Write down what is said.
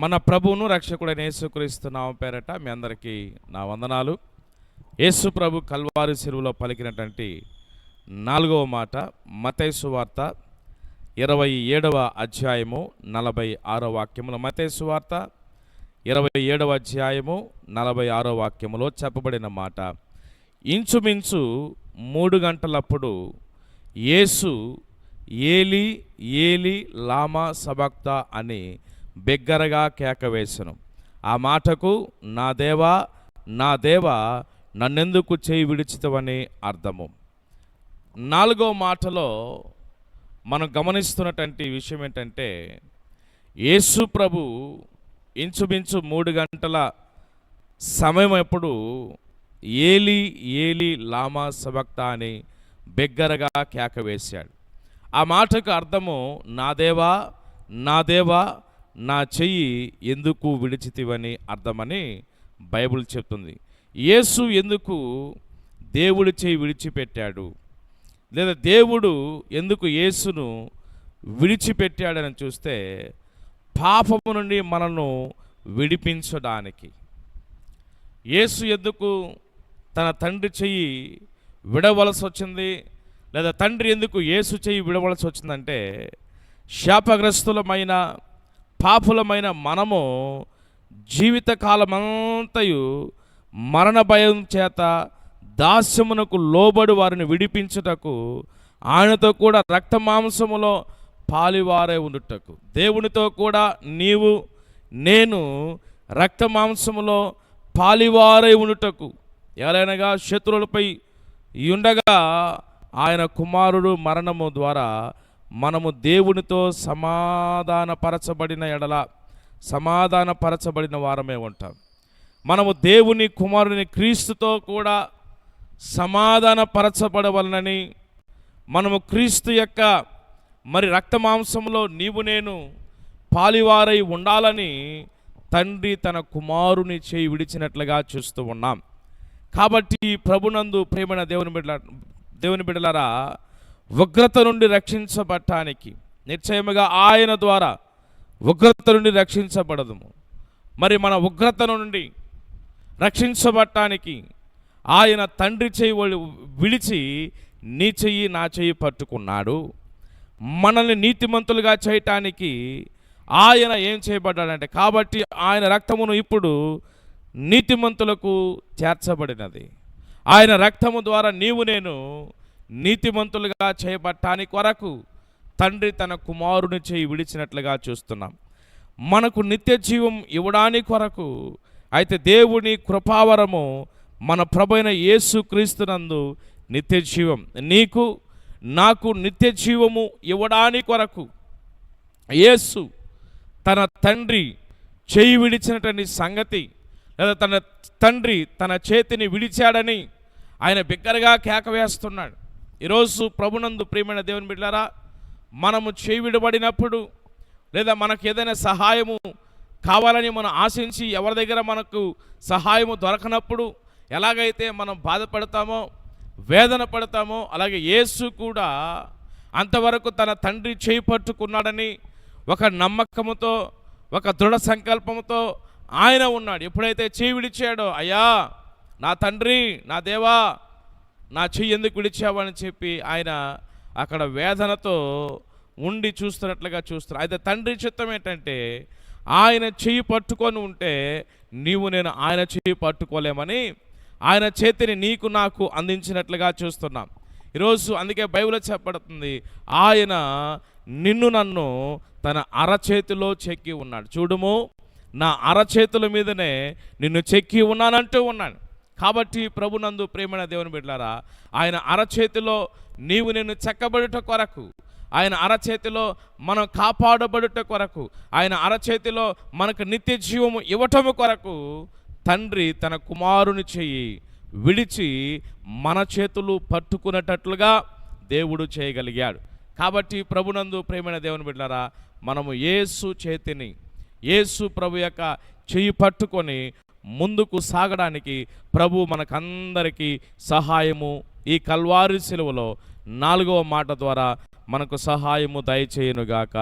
మన ప్రభువును రక్షకుడైన యేసుక్రీస్తు నామ పేరట మీ అందరికీ నా వందనాలు. యేసు ప్రభు కల్వారి చెరువులో పలికినటువంటి నాలుగవ మాట మతేసు వార్త ఇరవై ఏడవ అధ్యాయము నలభై ఆరో వాక్యములు. మతేసు వార్త ఇరవై ఏడవ అధ్యాయము నలభై ఆరో వాక్యములో చెప్పబడిన మాట ఇంచుమించు మూడు గంటలప్పుడు యేసు ఏలి ఏలి లామా సబక్త అని బిగ్గరగా కేక వేసెను. ఆ మాటకు నా దేవా నా దేవా నన్నెందుకు చేయి విడిచితవని అర్థము. నాలుగో మాటలో మనం గమనిస్తున్నటువంటి విషయం ఏంటంటే యేసు ప్రభు ఇంచుమించు మూడు గంటల సమయం ఎప్పుడు ఏలి ఏలి లామా సబక్త అని బిగ్గరగా కేక వేశాడు. ఆ మాటకు అర్థము నా దేవా నా దేవా నా చెయ్యి ఎందుకు విడిచితివని అర్థమని బైబిల్ చెప్తుంది. యేసు ఎందుకు దేవుడి చెయ్యి విడిచిపెట్టాడు? లేదా దేవుడు ఎందుకు యేసును విడిచిపెట్టాడని చూస్తే పాపము నుండి మనను విడిపించడానికి. యేసు ఎందుకు తన తండ్రి చెయ్యి విడవలసి వచ్చింది? లేదా తండ్రి ఎందుకు యేసు చెయ్యి విడవలసి వచ్చిందంటే శాపగ్రస్తులమైన పాపులమైన మనము జీవితకాలమంతయు మరణ భయం చేత దాస్యమునకు లోబడి వారిని విడిపించుటకు ఆయనతో కూడా రక్త మాంసములో పాలివారే ఉండుటకు. దేవునితో కూడా నీవు నేను రక్త మాంసములో పాలివారై ఉండుటకు. ఎలానగా శత్రువులపై ఉండగా ఆయన కుమారుడు మరణము ద్వారా మనము దేవునితో సమాధానపరచబడిన ఎడల సమాధానపరచబడిన వారమే ఉంటాం. మనము దేవుని కుమారుని క్రీస్తుతో కూడా సమాధానపరచబడవలనని మనము క్రీస్తు యొక్క మరి రక్తమాంసంలో నీవు నేను పాలివారై ఉండాలని తండ్రి తన కుమారుని చేయి విడిచినట్లుగా చూస్తూ ఉన్నాం. కాబట్టి ప్రభునందు ప్రేమైన దేవుని బిడ్డ దేవుని బిడ్డలారా ఉగ్రత నుండి రక్షించబడటానికి. నిశ్చయముగా ఆయన ద్వారా ఉగ్రత నుండి రక్షించబడదుము. మరి మన ఉగ్రత నుండి రక్షించబడటానికి ఆయన తండ్రి చేయి విడిచి నీ చెయ్యి నా చెయ్యి పట్టుకున్నాడు. మనల్ని నీతిమంతులుగా చేయటానికి ఆయన ఏం చేయబడ్డాడంటే కాబట్టి ఆయన రక్తమును ఇప్పుడు నీతిమంతులకు చేర్చబడినది. ఆయన రక్తము ద్వారా నీవు నేను నీతిమంతులుగా చేయబట్టాని కొరకు తండ్రి తన కుమారుని చేయి విడిచినట్లుగా చూస్తున్నాం. మనకు నిత్య జీవం ఇవ్వడానికి కొరకు అయితే దేవుని కృపావరము మన ప్రభైన యేసు క్రీస్తునందు నిత్య జీవం. నీకు నాకు నిత్య జీవము ఇవ్వడాని కొరకు యేసు తన తండ్రి చేయి విడిచినటువంటి సంగతి లేదా తన తండ్రి తన చేతిని విడిచాడని ఆయన బిగ్గరగా కేక వేస్తున్నాడు ఈరోజు ప్రభునందు ప్రియమైన దేవుని బిడ్డారా మనము చేయి విడబడినప్పుడు లేదా మనకు ఏదైనా సహాయము కావాలని మనం ఆశించి ఎవరి దగ్గర మనకు సహాయము దొరకనప్పుడు ఎలాగైతే మనం బాధపడతామో వేదన పడతామో అలాగే యేసు కూడా అంతవరకు తన తండ్రి చేయి పట్టుకున్నాడని ఒక నమ్మకముతో ఒక దృఢ సంకల్పంతో ఆయన ఉన్నాడు. ఎప్పుడైతే చేయి విడిచాడో అయ్యా నా తండ్రి నా దేవా నా చెయ్యి ఎందుకు విడిచావని చెప్పి ఆయన అక్కడ వేదనతో ఉండి చూస్తున్నట్లుగా చూస్తున్నారు. అయితే తండ్రి చిత్తం ఏంటంటే ఆయన చెయ్యి పట్టుకొని ఉంటే నీవు నేను ఆయన చెయ్యి పట్టుకోలేమని ఆయన చేతిని నీకు నాకు అందించినట్లుగా చూస్తున్నాం. ఈరోజు అందుకే బైబిల్ చెప్పబడుతుంది ఆయన నిన్ను నన్ను తన అరచేతిలో చెక్కి ఉన్నాడు. చూడుము నా అరచేతుల మీదనే నిన్ను చెక్కి ఉన్నానంటూ ఉన్నాను కాబట్టి ప్రభునందు ప్రేమైన దేవుని బిడ్డారా ఆయన అరచేతిలో నీవు నేను చెక్కబడుట కొరకు ఆయన అరచేతిలో మనం కాపాడబడుట కొరకు ఆయన అరచేతిలో మనకు నిత్య జీవము ఇవ్వటము కొరకు తండ్రి తన కుమారుని చెయ్యి విడిచి మన చేతులు పట్టుకునేటట్లుగా దేవుడు చేయగలిగాడు. కాబట్టి ప్రభునందు ప్రేమైన దేవుని బిడ్డారా మనము ఏసు చేతిని ఏసు ప్రభు యొక్క చెయ్యి పట్టుకొని ముందుకు సాగడానికి ప్రభు మనకందరికీ సహాయము. ఈ కల్వారి సెలవులో నాలుగవ మాట ద్వారా మనకు సహాయము దయచేయనుగాక.